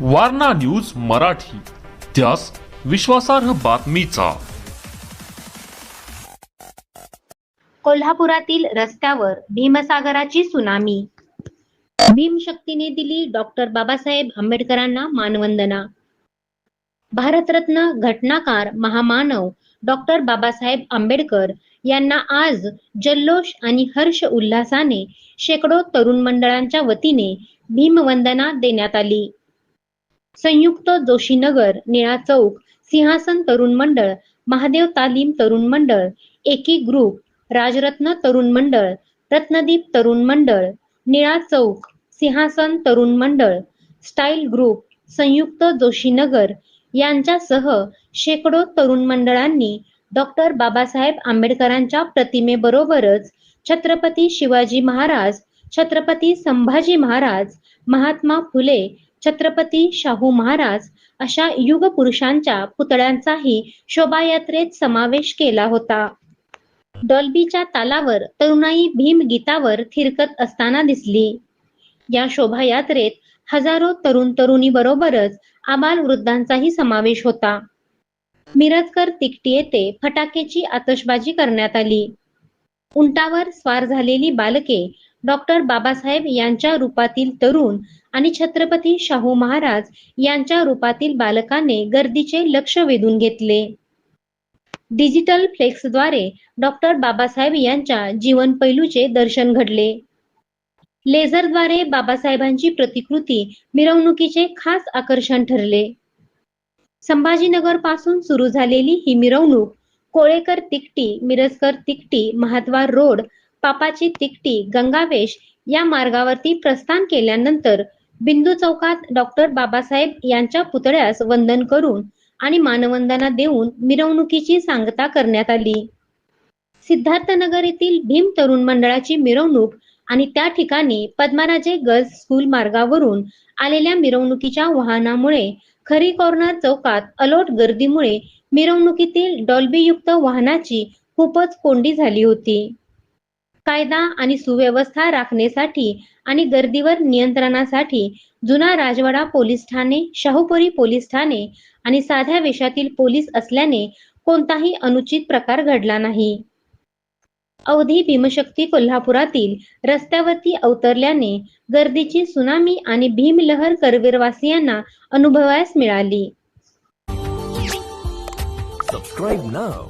Warna news Marathi. त्यास विश्वासार्ह बातमीचा. कोल्हापुरातील रस्त्यावर भीमसागराची सुनामी. भीमशक्तीने दिली डॉक्टर बाबासाहेब आंबेडकरांना मानवंदना. भारतरत्न घटनाकार महामानव डॉक्टर बाबासाहेब आंबेडकर यांना आज जल्लोष आणि हर्ष उल्हासाने शेकडो तरुण मंडळांच्या वतीने भीमवंदना देण्यात आली. संयुक्त जोशीनगर निळा चौक सिंहासन तरुण मंडळ महादेव तालीम तरुण मंडळ एकी ग्रुप राजरत्न तरुण मंडळ रत्नदीप तरुण मंडळ निळा चौक सिंहासन तरुण मंडळ स्टाईल ग्रुप संयुक्त जोशीनगर यांच्यासह शेकडो तरुण मंडळांनी डॉक्टर बाबासाहेब आंबेडकरांच्या प्रतिमेबरोबरच छत्रपती शिवाजी महाराज छत्रपती संभाजी महाराज महात्मा फुले छत्रपती शाहू महाराज अशा युग पुरुषांच्या पुतळ्यांचाही शोभायात्रेत समावेश केला होता. डॉल्बीच्या तालावर तरुणाई भीम गीतावर थिरकत असताना दिसली. या शोभायात्रेत हजारो तरुण तरुणी बरोबरच आबाल वृद्धांचाही समावेश होता. मिरजकर तिकटी येथे फटाकेची आतषबाजी करण्यात आली. उंटावर स्वार झालेली बालके डॉक्टर बाबासाहेब यांच्या रूपातील तरुण आणि छत्रपती शाहू महाराज यांच्या रूपातील बालकाने गर्दीचे लक्ष वेधून घेतले. डिजिटल फ्लेक्सद्वारे डॉक्टर बाबासाहेब यांच्या जीवन पैलूचे दर्शन घडले. लेझरद्वारे बाबासाहेबांची प्रतिकृती मिरवणुकीचे खास आकर्षण ठरले. संभाजीनगरपासून सुरू झालेली ही मिरवणूक कोळेकर तिकटी मिरजकर तिकटी महाद्वार रोड पापाची तिकटी गंगावेश या मार्गावरती प्रस्थान केल्यानंतर बिंदू चौकात डॉक्टर बाबासाहेब यांच्या पुतळ्यास वंदन करून आणि मानवंदना देऊन मिरवणुकीची सांगता करण्यात आली. सिद्धार्थनगर येथील भीम तरुण मंडळाची मिरवणूक आणि त्या ठिकाणी पद्माराजे गर्ल्स स्कूल मार्गावरून आलेल्या मिरवणुकीच्या वाहनामुळे खरी कॉर्नर चौकात अलोट गर्दीमुळे मिरवणुकीतील डॉल्बीयुक्त वाहनाची खूपच कोंडी झाली होती. कायदा आणि सुव्यवस्था राखण्यासाठी आणि गर्दीवर नियंत्रणासाठी जुना राजवाडा पोलीस ठाणे शाहूपुरी पोलीस ठाणे आणि साध्या वेशातील पोलीस असल्याने कोणताही अनुचित प्रकार घडला नाही. अवधी भीमशक्ती कोल्हापुरातील रस्त्यावरती अवतरल्याने गर्दीची सुनामी आणि भीमलहर करवीरवासियांना अनुभवायस मिळाली. Subscribe now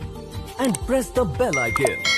and press the bell icon